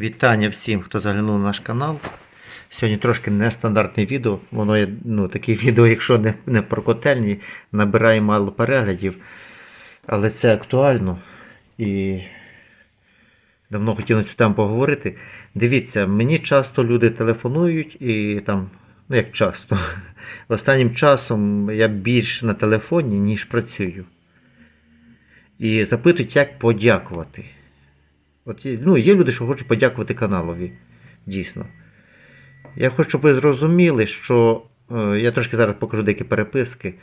Вітання всім, хто заглянув на наш канал. Сьогодні трошки нестандартне відео. Воно є ну, таке відео, якщо не, не про котельні, набирає мало переглядів. Але це актуально. І давно хотів на цю тему поговорити. Дивіться, мені часто люди телефонують і там, ну як часто, останнім часом я більш на телефоні, ніж працюю. І запитують, як подякувати. От, є- ну, є люди, що хочуть подякувати каналові. Дійсно. Я хочу, щоб ви зрозуміли, що е, я трошки зараз покажу деякі переписки.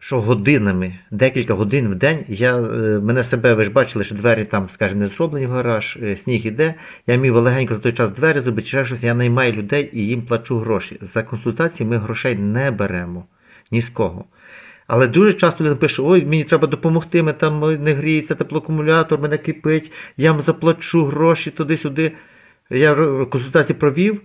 Що годинами, декілька годин в день, я, е, мене себе, ви ж бачили, що двері там, скажімо, не зроблені в гараж, е, сніг іде. Я міг легенько за той час двері зробити, чи щось, я наймаю людей і їм плачу гроші. За консультації ми грошей не беремо ні з кого. Але дуже часто людина пише: ой, мені треба допомогти, мене там не гріється теплоакумулятор, мене кипить, я вам заплачу гроші туди-сюди. Я консультації провів.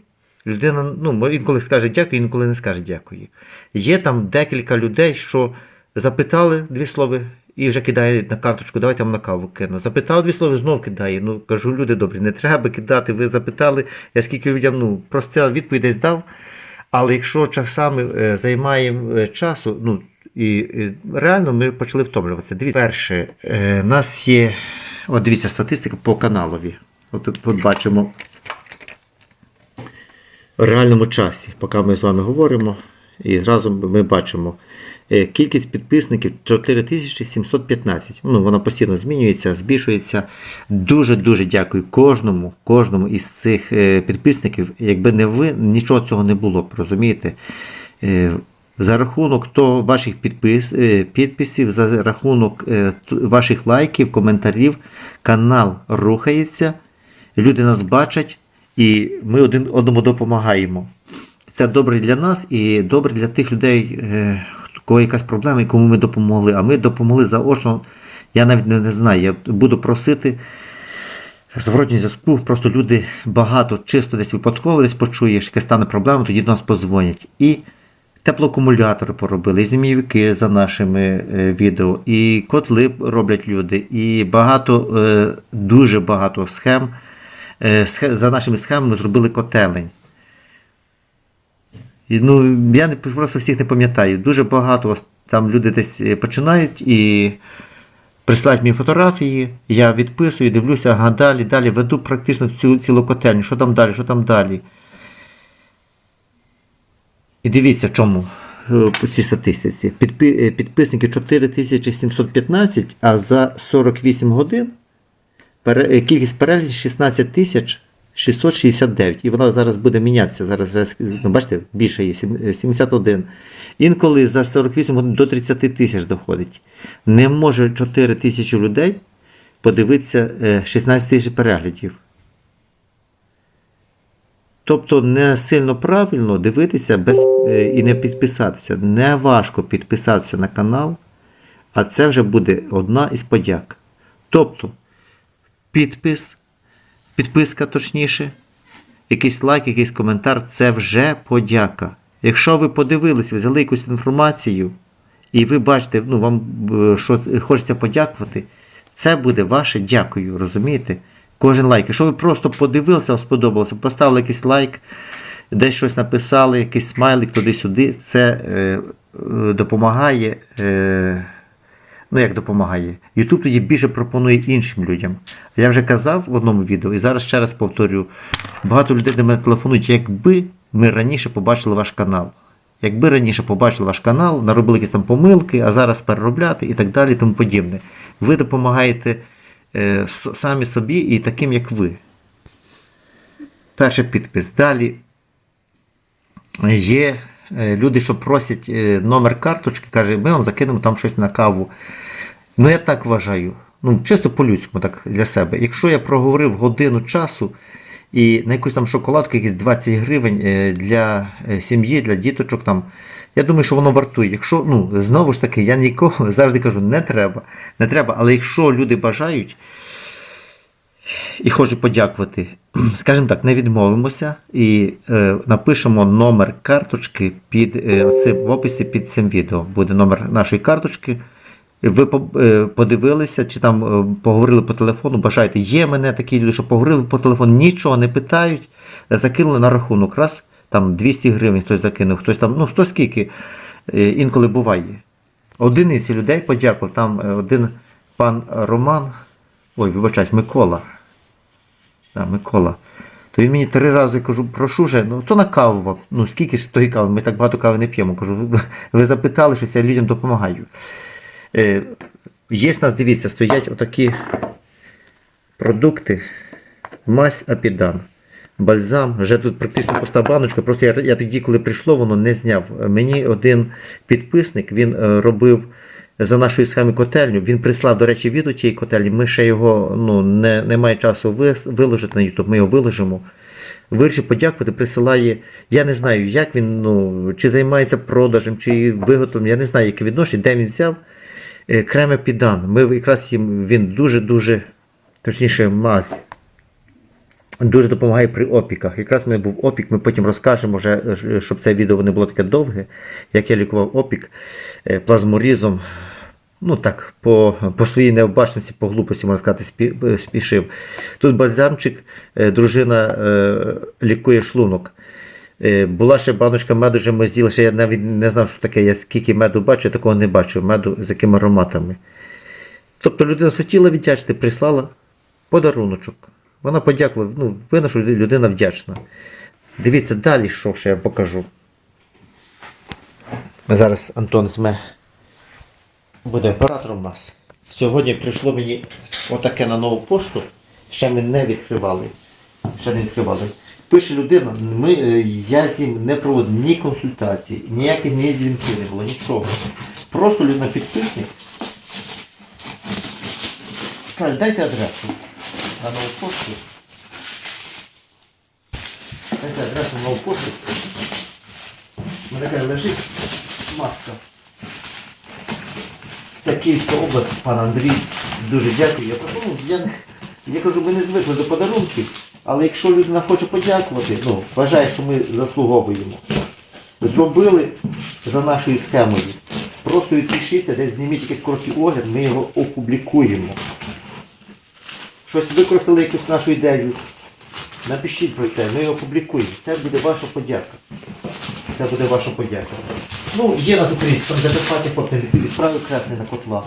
Людина ну, інколи скаже дякую, інколи не скаже дякую. Є там декілька людей, що запитали дві слова і вже кидає на карточку, давайте вам на каву кину. Запитав дві слова, знов кидає. Ну кажу, люди добрі, не треба кидати. Ви запитали, я скільки людям ну, відповідь десь дав. Але якщо часами е, займаємо е, часу, ну і е, реально ми почали втомлюватися. Дивіться, перше, е, нас є, от дивіться, статистика по каналові. От тут, тут бачимо в реальному часі, поки ми з вами говоримо, і разом ми бачимо. е, Кількість підписників 4715. Ну, вона постійно змінюється, збільшується. Дуже-дуже дякую кожному, кожному із цих е, підписників. Якби не ви, нічого цього не було б, розумієте? За рахунок то ваших підпис, е, підписів, за рахунок е, ваших лайків, коментарів, канал рухається, люди нас бачать, і ми один одному допомагаємо. Це добре для нас і добре для тих людей, е, кого якась проблема і кому ми допомогли. А ми допомогли заочно. Я навіть не, не знаю. Я буду просити зворотній зв'язку. Просто люди багато чисто десь випадково десь почуєш, яка стане проблема, тоді до нас позвонять. І теплоакумулятори поробили, і змійовики за нашими е, відео, і котли роблять люди, і багато, е, дуже багато схем. Е, за нашими схемами зробили котелень. І, ну, я не, просто всіх не пам'ятаю. Дуже багато там люди десь починають і присилають мені фотографії, я відписую, дивлюся, ага, далі, далі, веду практично цю цілу котельню. Що там далі, що там далі. І дивіться, в чому е, по цій статистиці. Е, підписники 4715, а за 48 годин е, кількість переглядів 16 тисяч 669. І вона зараз буде мінятися. Зараз, ну, бачите, більше є е, 71. Інколи за 48 годин до 30 тисяч доходить. Не може 4 тисячі людей подивитися е, 16 тисяч переглядів. Тобто не сильно правильно дивитися без, е, і не підписатися. Не важко підписатися на канал, а це вже буде одна із подяк. Тобто, підпис, підписка точніше, якийсь лайк, якийсь коментар це вже подяка. Якщо ви подивилися, взяли якусь інформацію, і ви бачите, ну, вам е, що хочеться подякувати, це буде ваше дякую, розумієте? Кожен лайк. Якщо ви просто подивилися, вам сподобалося, поставили якийсь лайк, десь щось написали, якийсь смайлик туди-сюди, це е, е, допомагає. Е, ну як допомагає? YouTube тоді більше пропонує іншим людям. Я вже казав в одному відео, і зараз ще раз повторю: багато людей до мене телефонують, якби ми раніше побачили ваш канал. Якби раніше побачили ваш канал, наробили якісь там помилки, а зараз переробляти і так далі, і тому подібне. Ви допомагаєте самі собі і таким, як ви. Перший підпис. Далі є е, люди, що просять е, номер карточки, каже, ми вам закинемо там щось на каву. Ну, я так вважаю. Ну, чисто по-людському, так для себе. Якщо я проговорив годину часу і на якусь там шоколадку, якісь 20 гривень е, для е, сім'ї, для діточок там. Я думаю, що воно вартує. Якщо, ну, знову ж таки, я нікого завжди кажу, не треба. Не треба. Але якщо люди бажають, і хочу подякувати. Скажімо так, не відмовимося і е, напишемо номер карточки під е, це в описі під цим відео. Буде номер нашої карточки. Ви е, подивилися, чи там е, поговорили по телефону, бажаєте, є мене такі люди, що поговорили по телефону, нічого не питають, закинули на рахунок. Раз, там 200 гривень хтось закинув, хтось там, ну хто скільки, е, інколи буває. Одиниці людей подякував. Там е, один пан Роман, ой, вибачаюсь, Микола. Да, Микола. То він мені три рази кажу, прошу же, ну то на каву вам. Ну скільки ж тої кави? Ми так багато кави не п'ємо. Кажу, ви запитали, що я людям допомагаю. Е, є нас, дивіться, стоять отакі продукти. Мазь Апідан. Бальзам. Вже тут практично пуста баночка. Просто я, я тоді, коли прийшло, воно не зняв. Мені один підписник він е, робив за нашою схемою котельню. Він прислав, до речі, відео тієї котельні. Ми ще його ну, не, немає часу виложити на YouTube, ми його виложимо. Вирішив подякувати, присилає. Я не знаю, як він, ну, чи займається продажем, чи виготовленням, я не знаю, яке відношення, де він взяв. Е, Креме Підан. Ми якраз їм він дуже-дуже, точніше, мазь. Дуже допомагає при опіках. Якраз в мене був опік, ми потім розкажемо, вже, щоб це відео не було таке довге, як я лікував опік е, плазморізом. Ну так, по, по своїй необачності, по глупості, можна сказати, спі, е, спішив. Тут бальзамчик, е, дружина лікує шлунок. Була ще баночка меду, вже ми ще я навіть не знав, що таке. Я скільки меду бачу, я такого не бачив, меду з якими ароматами. Тобто людина хотіла віддячити, прислала подаруночок. Вона подякувала, ну, видно, що людина вдячна. Дивіться далі, що ще я покажу. Ми зараз Антон Зме буде оператором у нас. Сьогодні прийшло мені отаке на нову пошту. Ще ми не відкривали. Ще не відкривали. Пише людина, ми, е, я з ним не проводив ні консультації, ніяких ні дзвінків не було, нічого. Просто людина підписник. Каже, дайте адресу на нову пошту. Дайте на пошту. У мене каже, лежить маска. Це Київська область, пан Андрій. Дуже дякую. Я, ну, я, я кажу, ми не звикли до подарунків, але якщо людина хоче подякувати, ну, вважає, що ми заслуговуємо. Зробили за нашою схемою. Просто відпишіться, десь зніміть якийсь короткий огляд, ми його опублікуємо. Щось використали якусь нашу ідею. Напишіть про це, ми його опублікуємо. Це буде ваша подяка. Це буде ваша подяка. Ну, є на українському, там Закарпаття потім відправив кресний на котла.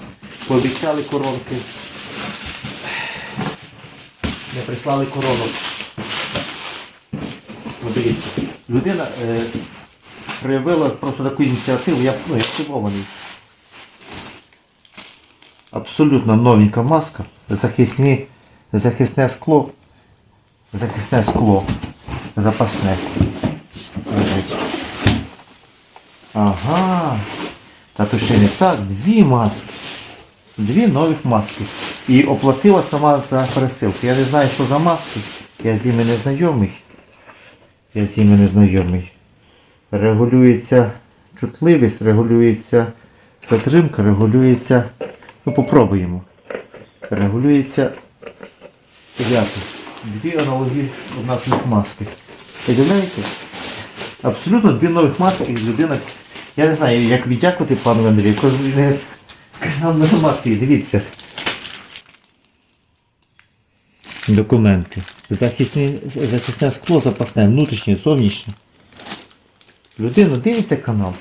Пообіцяли коронки. Не прислали коронок. От дивіться, людина е, проявила просто таку ініціативу, я, ну, я здивований. Абсолютно новенька маска, захисні, захисне скло, захисне скло, запасне. Ага. Та то ще не так, дві маски. Дві нових маски. І оплатила сама за пересилку. Я не знаю, що за маски. Я з ними не знайомий. Я з ними не знайомий. Регулюється чутливість, регулюється затримка, регулюється. Ну, попробуємо. Регулюється якість. Дві аналогі однакових маски. Подивляєте? Абсолютно дві нових маски і людина. Я не знаю, як віддякувати пану Андрію. Кажу, не казав на маски, дивіться. Документи. Захисне, захисне скло запасне, внутрішнє, зовнішнє. Людина дивиться канал.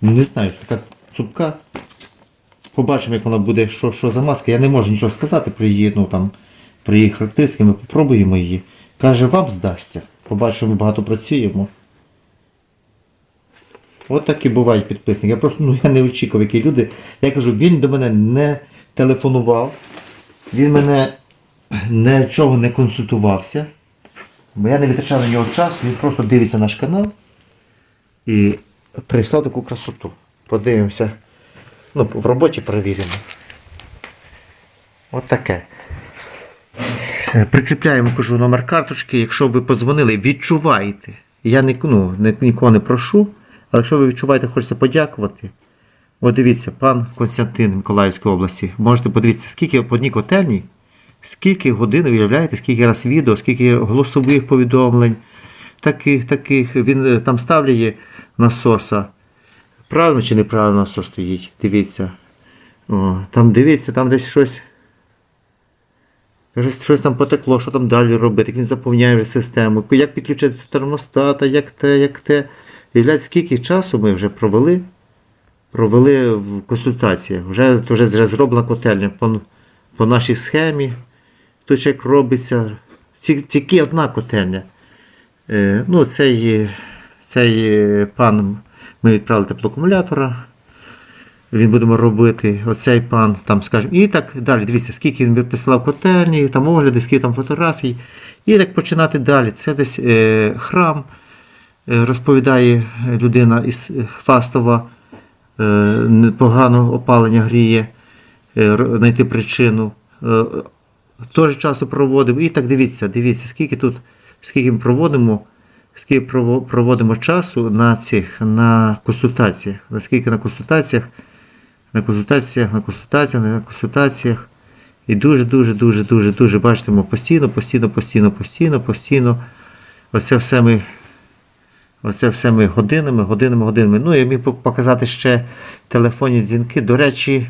Не знаю, що така цупка. Побачимо, як вона буде, що, що за маска. Я не можу нічого сказати про її, ну там, про її характеристики, ми попробуємо її. Каже, вам здасться. Побачимо, ми багато працюємо. От такі бувають підписники. Я просто ну, я не очікував, які люди. Я кажу, він до мене не телефонував, він мене нічого не консультувався. Бо я не витрачав на нього час, він просто дивиться наш канал і прислав таку красоту. Подивимося. Ну, в роботі перевіримо. От таке. Е, Прикріпляємо, кажу, номер карточки. Якщо ви подзвонили, відчуваєте. Я ні- ну, ні- нікого не прошу, але якщо ви відчуваєте, хочеться подякувати. От дивіться, пан Константин Миколаївської області. Можете подивитися, скільки по одній котельні, скільки годин, уявляєте, скільки раз відео, скільки голосових повідомлень, таких, таких. Він е, там ставляє насоса, правильно чи неправильно все стоїть. Дивіться. О, там дивіться, там десь щось. Щось, щось там потекло, що там далі робити, він заповняє систему, як підключити термостата, як те, як те. Уявляєте, скільки часу ми вже провели, провели в консультаціях. Вже, то вже, зроблена котельня по, по нашій схемі. Тут як робиться. Тільки одна котельня. Е, ну, цей, цей пан ми відправили теплоакумулятора. Він будемо робити, оцей пан, там, скажімо, і так далі. Дивіться, скільки він присилав котельні, там огляди, скільки там фотографій. І так починати далі. Це десь е, храм, е, розповідає людина із Фастова, е, не- погано опалення гріє, е, знайти причину. Е, теж часу проводимо. І так дивіться, дивіться, скільки тут, скільки ми проводимо, скільки проводимо часу на цих на консультаціях. Наскільки на консультаціях, на консультаціях, на консультаціях, на консультаціях. І дуже, дуже, дуже, дуже, ми постійно, постійно, постійно, постійно, постійно. Оце все ми. Оце все ми годинами, годинами, годинами. Ну, я міг показати ще телефонні дзвінки. До речі,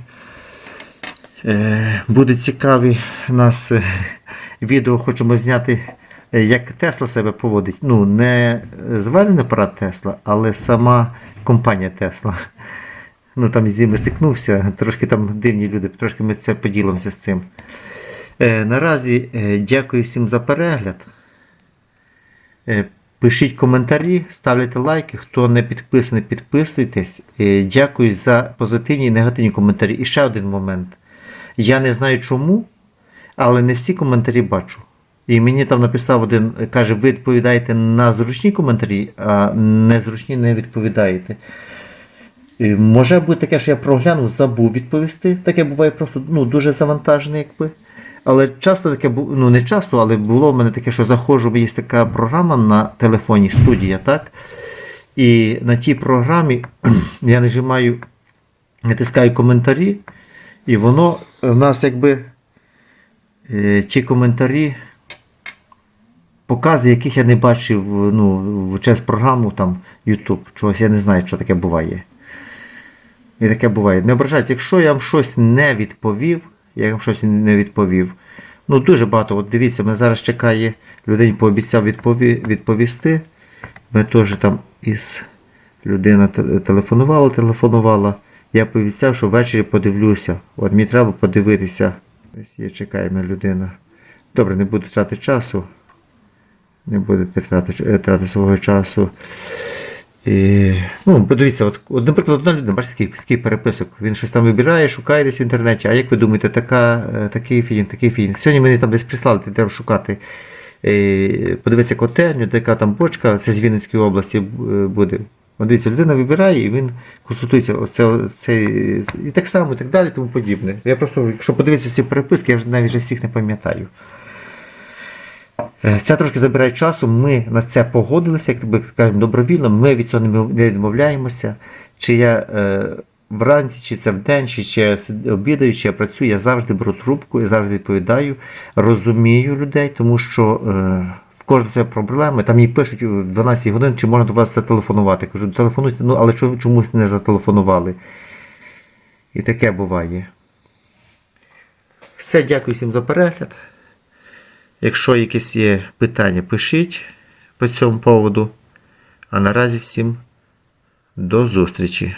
Е, Буде цікаві нас е, відео хочемо зняти, як Тесла себе поводить. Ну, не зварений апарат Тесла, але сама компанія Тесла. Ну там з ними стикнувся, трошки там дивні люди, трошки ми це поділимося з цим. Е, наразі е, дякую всім за перегляд. Е, Пишіть коментарі, ставляйте лайки. Хто не підписаний, підписуйтесь. Е, Дякую за позитивні і негативні коментарі. І ще один момент. Я не знаю чому, але не всі коментарі бачу. І мені там написав один, каже, ви відповідаєте на зручні коментарі, а незручні не відповідаєте. І Може бути таке, що я проглянув, забув відповісти. Таке буває просто ну, дуже завантажене, якби. Але часто таке ну не часто, але було в мене таке, що заходжу, бо є така програма на телефоні студія, так? І на тій програмі я нажимаю, натискаю коментарі, і воно в нас якби е, ті коментарі покази, яких я не бачив ну, через програму там YouTube. Чогось я не знаю, що таке буває. І таке буває. Не ображайте, якщо я вам щось не відповів, я вам щось не відповів. Ну, дуже багато. От дивіться, мене зараз чекає, людині пообіцяв відпові, відповісти. Ми теж там із людина телефонувала, телефонувала. Я пообіцяв, що ввечері подивлюся. От мені треба подивитися. Ось є, чекає мене людина. Добре, не буду тратити часу. Не буду тратити, свого часу. І, ну, подивіться, от, от, наприклад, одна людина, бачите, скільки, переписок. Він щось там вибирає, шукає десь в інтернеті. А як ви думаєте, така, е, такий фільм, такий фільм. Сьогодні мені там десь прислали, треба шукати. Подивитися котельню, яка там бочка, це з Вінницької області е, буде. Дивіться, людина вибирає і він консультується. Оце, оце, і так само, і так далі, тому подібне. Я просто, якщо подивитися всі переписки, я навіть вже всіх не пам'ятаю. Е, Це трошки забирає часу. Ми на це погодилися, як би кажемо, добровільно. Ми від цього не відмовляємося. Чи я е, вранці, чи це вдень, чи, чи я обідаю, чи я працюю, я завжди беру трубку, я завжди відповідаю, розумію людей, тому що е, в кожного це проблеми. Там їй пишуть в 12 годин, чи можна до вас зателефонувати. Кажу, телефонуйте, ну але чому- чомусь не зателефонували. І таке буває. Все, дякую всім за перегляд. Якщо якісь є питання, пишіть по цьому поводу. А наразі всім до зустрічі!